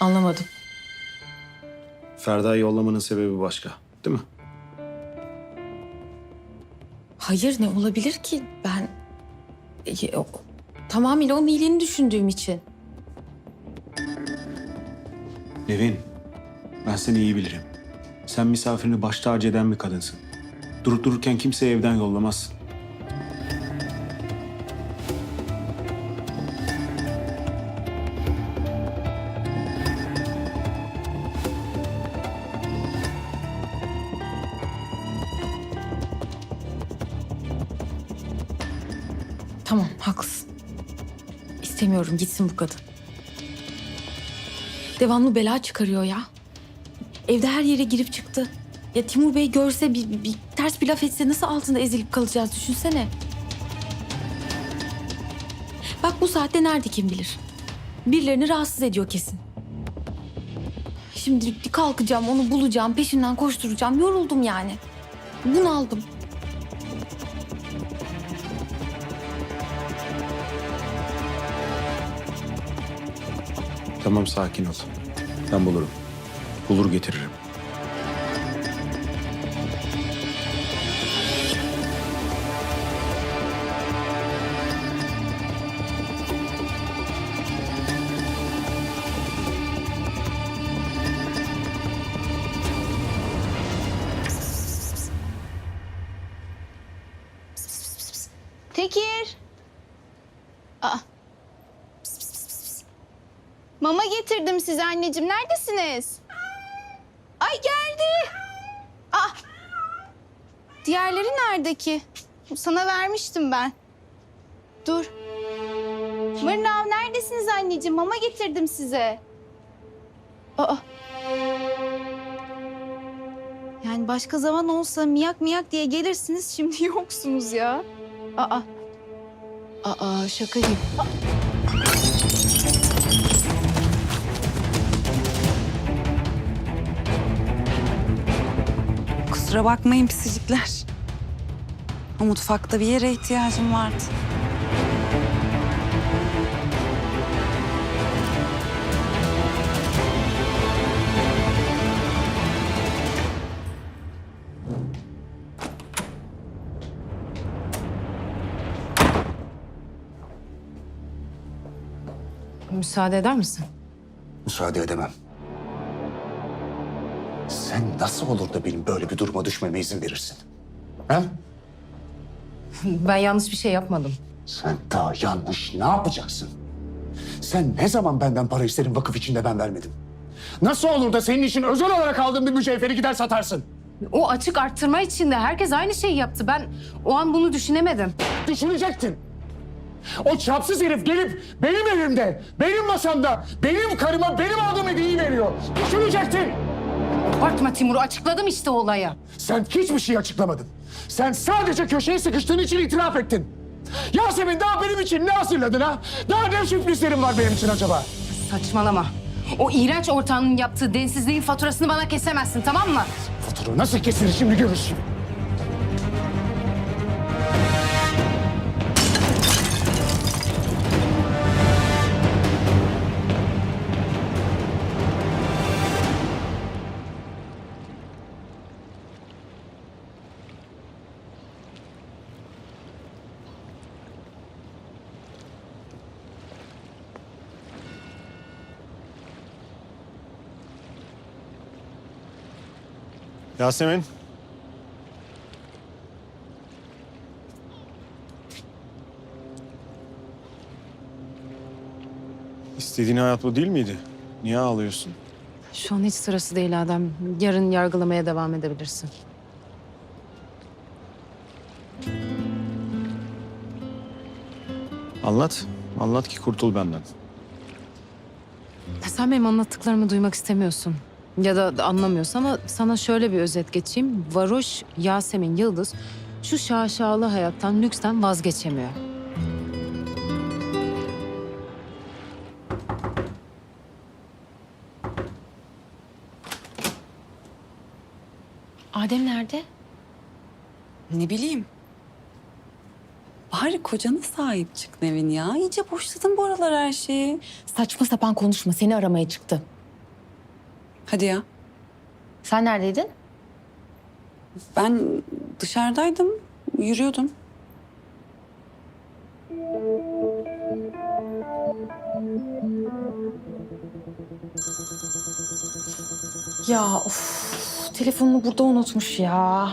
Anlamadım. Ferda'yı yollamanın sebebi başka. Değil mi? Hayır ne olabilir ki? Ben e, o- tamamıyla onun iyiliğini düşündüğüm için. Nevin, ben seni iyi bilirim. Sen misafirini baş tacı eden bir kadınsın. Durup dururken kimseyi evden yollamazsın. Tamam haklısın. İstemiyorum gitsin bu kadın. Devamlı bela çıkarıyor ya. Evde her yere girip çıktı. Ya Timur Bey görse bir, bir- bir ters bir laf etse nasıl altında ezilip kalacağız düşünsene. Bak bu saatte nerede kim bilir. Birilerini rahatsız ediyor kesin. Şimdi kalkacağım, onu bulacağım, peşinden koşturacağım. Yoruldum yani. Bunaldım. Tamam sakin ol. Ben bulurum. Bulur getiririm. Tekir. Aa. Mama getirdim size anneciğim. Neredesiniz? Ay geldi. Ah. Diğerleri nerede ki? Sana vermiştim ben. Dur. Mırnav neredesiniz anneciğim? Mama getirdim size. Aa. Yani başka zaman olsa miyak miyak diye gelirsiniz. Şimdi yoksunuz ya. Aa. Aa şaka gibi. Kusura bakmayın pisicikler. O mutfakta bir yere ihtiyacım vardı. Müsaade eder misin? Müsaade edemem. Sen nasıl olur da benim böyle bir duruma düşmeme izin verirsin? Ha? Ben yanlış bir şey yapmadım. Sen daha yanlış ne yapacaksın? Sen ne zaman benden para isterin vakıf içinde ben vermedim? Nasıl olur da senin için özel olarak aldığın bir mücevheri gider satarsın? O açık arttırma içinde herkes aynı şeyi yaptı. Ben o an bunu düşünemedim. Düşünecektin. O çapsız herif gelip benim evimde, benim masamda, benim karıma benim aldığım hediyeyi veriyor. Düşünecektin. Abartma Timur açıkladım işte olayı. Sen hiçbir şey açıklamadın. Sen sadece köşeye sıkıştığın için itiraf ettin. Yasemin daha benim için ne hazırladın ha? Daha ne sürprizlerin var benim için acaba? Saçmalama. O iğrenç ortağının yaptığı densizliğin faturasını bana kesemezsin tamam mı? Fatura nasıl kesilir şimdi görürsün. Yasemin. İstediğin hayat bu değil miydi? Niye ağlıyorsun? Şu an hiç sırası değil Adem. Yarın yargılamaya devam edebilirsin. Anlat. Anlat ki kurtul benden. Sen benim anlattıklarımı duymak istemiyorsun. Ya da anlamıyorsun ama sana şöyle bir özet geçeyim. Varoş Yasemin Yıldız şu şaşalı hayattan, lüksten vazgeçemiyor. Adem nerede? Ne bileyim. Bari kocana sahip çık Nevin ya. İyice boşladın bu aralar her şeyi. Saçma sapan konuşma seni aramaya çıktı. Hadi ya. Sen neredeydin? Ben dışarıdaydım, yürüyordum. Ya of telefonunu burada unutmuş ya.